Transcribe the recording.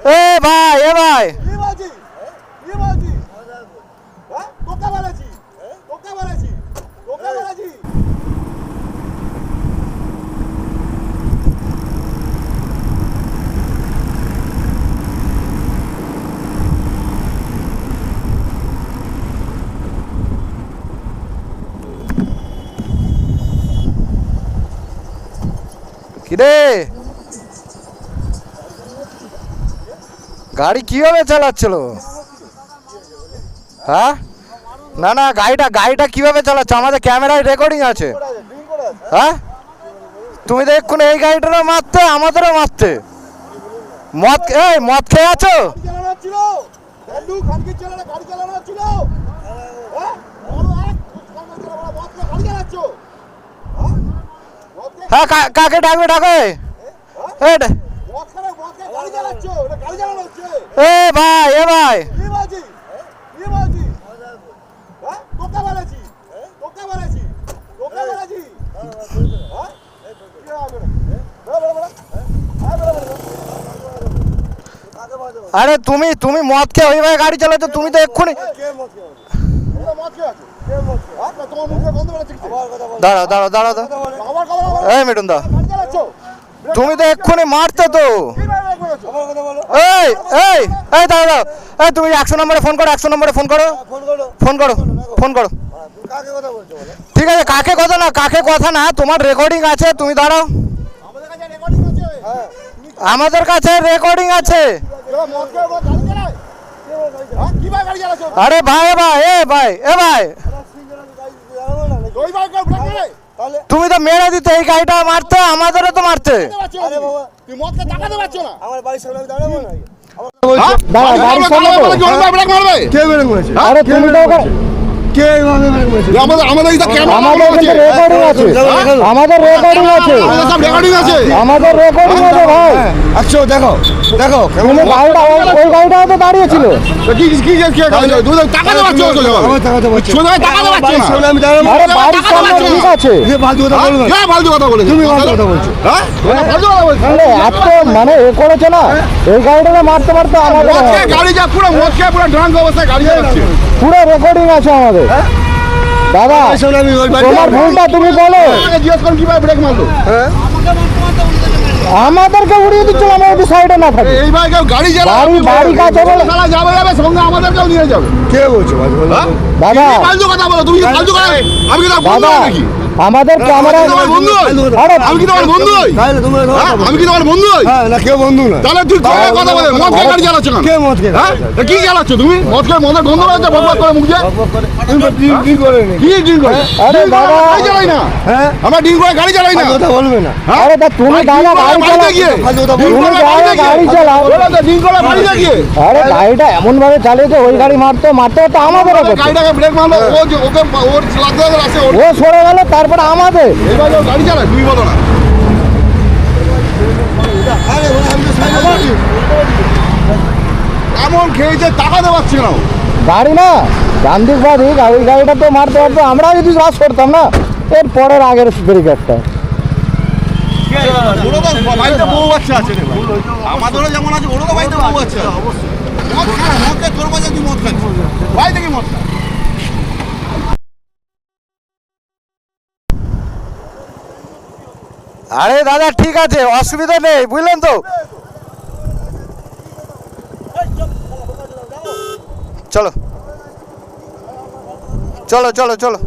এ ভাই এ ভাই। কি বলছি কি বলছি হ্যাঁ তোকে বলেছি তোকে বলেছি তোকে বলেছি কিরে গাড়ি কীভাবে চালাচ্ছিল? হ্যাঁ? না না, গাড়িটা গাড়িটা কীভাবে চালাচ্ছে? আমাদের ক্যামেরায় রেকর্ডিং আছে। হ্যাঁ? তুমি এক্ষুনি এই গাড়িটারও মারতে, আমাদেরও মারতে। মদ এই, মদ খেয়ে আছো? হ্যাঁ কাকে ডাকবে, ডাকে? এ ভাই এ ভাই। আরে তুমি তুমি মদ খেয়ে ওইভাবে গাড়ি চালাচ্ছ তুমি তো এক্ষুনি? হ্যাঁ? দাঁড়াও দাঁড়াও দাঁড়াও দাঁড়াও। এই মিটুন দা তুমি তো এক্ষুনি মারতে তো? এই এই এই দাঁড়াও এই তুমি একশো নম্বরে ফোন করো একশো নম্বরে ফোন করো। ফোন করো। ফোন করো ঠিক আছে কাকে কথা না কাকে কথা না তোমার রেকর্ডিং আছে তুমি দাঁড়াও। আমাদের কাছে রেকর্ডিং আছে? হ্যাঁ, চালাচ্ছ? আরে ভাই ভাই এ ভাই এ ভাই ওই বাইক কেউ ব্রেক মারে? তুমি তো মেরে দিতে এই গাড়িটা মারতে আমাদেরও তো মারতে। আমার বাড়ির সামনে দাঁড়াবো না আমাদের রেকর্ডিং আছে। আমাদের রেকর্ডিং আছে ভাই। একশো দেখো। দেখো তুমি গাড়িটা ওই- ওই তো দাঁড়িয়েছিল। কি আমি দাঁড়াবো আরে বাড়ির সামনে ঠিক আছে। এ ফালতু কথা বলবে হ্যাঁ ফালতু কথা বলেছ। তুমি ফালতু কথা বলছো। হ্যাঁ? ফালতু কথা বলছো। তাহলে এত মানে এ করেছে না। এই গাড়িটা মারতে মারতে আমাদের গাড়ি যা পুরো মদ খেয়ে পুরো ড্রাঙ্ক অবস্থায় গাড়ি পুরো রেকর্ডিং আছে আমাদের। দাদা তোমার ভুলটা তুমি বলো। জিজ্ঞেস করুন কীভাবে ব্রেক মারলো? আমাদেরকে উড়িয়ে দিচ্ছিল আমরা যদি সাইডে না থাকি। এই ভাই কেউ গাড়ি চালায় বাড়ি- বাড়ি কাছে বলে- শালা যাবে যাবে সঙ্গে আমাদেরকেও নিয়ে যাবে। কে বলছো? ভাই বলো? দাদা কি ফালতু কথা বলো? তুমি কি ফালতু কথা আমি কি দাদা নাকি? আমাদের ক্যামেরা বন্ধু? আমি কি তোমার বন্ধু? হ্যাঁ? আমি কি তোমার বন্ধু? হ্যাঁ না কেউ বন্ধু না। তাহলে তুই কথা বলে মদ খেয়ে গাড়ি চালাচ্ছ কেন? মদ খেয়ে হ্যাঁ? কি চালাচ্ছ? তুমি? মদ খেয়ে মদের গন্ধ বেরোচ্ছে বকবক করে মুখ দিয়ে? নি। কি ড্রিঙ্ক করে? আরে বাবা। গাড়ি চালাই না? হ্যাঁ? আমরা ড্রিঙ্ক করে গাড়ি চালাই না? কথা বলবে না। হ্যাঁ? আরে তা তুমি দাদা গাড়ি গিয়ে। তুমি দাদা গাড়ি চালাও। ড্রিঙ্ক করে গিয়ে আরে গাড়িটা এমন ভাবে চালিয়েছে ওই গাড়ি মারতে মারতে তো আমাদের গাড়িটাকে ব্রেক মারলো ও ওকে ওর লাগতে ও সরে গেল তারপরে আমাদের। গাড়ি বলো না। এমন খেয়েছে না। গাড়ি না ডান দিক বা দিক ওই গাড়িটা তো মারতে পারতো আমরা যদি রাস করতাম না এর পরের আগের বাড়িতে আছে আমাদেরও যেমন আছে ওরও তো বাড়িতে বউ আছে। মদ খা না, মদ খেয়ে তোর বাজে তুই মদ খাচ্ছিস। বাড়ি থেকে মদ খা আরে দাদা ঠিক আছে অসুবিধা নেই বুঝলেন তো? চলো। চলো চলো চলো।